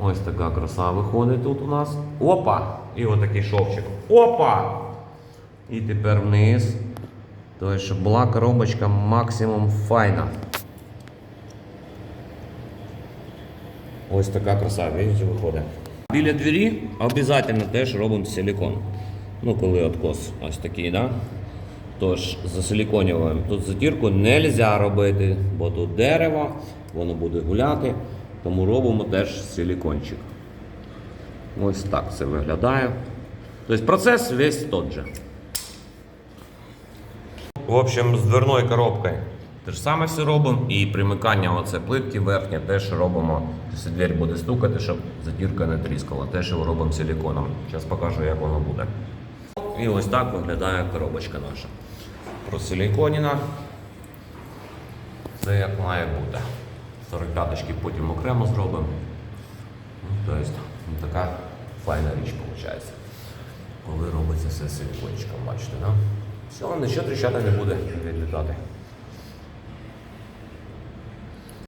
Ось така краса виходить тут у нас. Опа! І отакий шовчик. Опа! І тепер вниз. Тобто, була коробочка максимум файна. Ось така краса, бачите, виходить. Біля двері обов'язково теж робимо силикон. Ну, коли откос ось такий, да? Тож засиліконюємо. Тут затірку не можна робити, бо тут дерево, воно буде гуляти. Тому робимо теж силікончик. Ось так це виглядає. Тобто процес весь тот же. В общем, з дверною коробкою те ж саме все робимо. І примикання оце плитки верхнє теж робимо. Якщо двері буде стукати, щоб затірка не тріскала. Теж його робимо силіконом. Зараз покажу, як воно буде. І ось так виглядає коробочка наша. Просиліконіна. Це як має бути. 45-очки потім окремо зробимо. Тобто, така файна річ виходить. Коли робиться все силікончиком, бачите, да? Все, нічого тріщати не буде відлітати.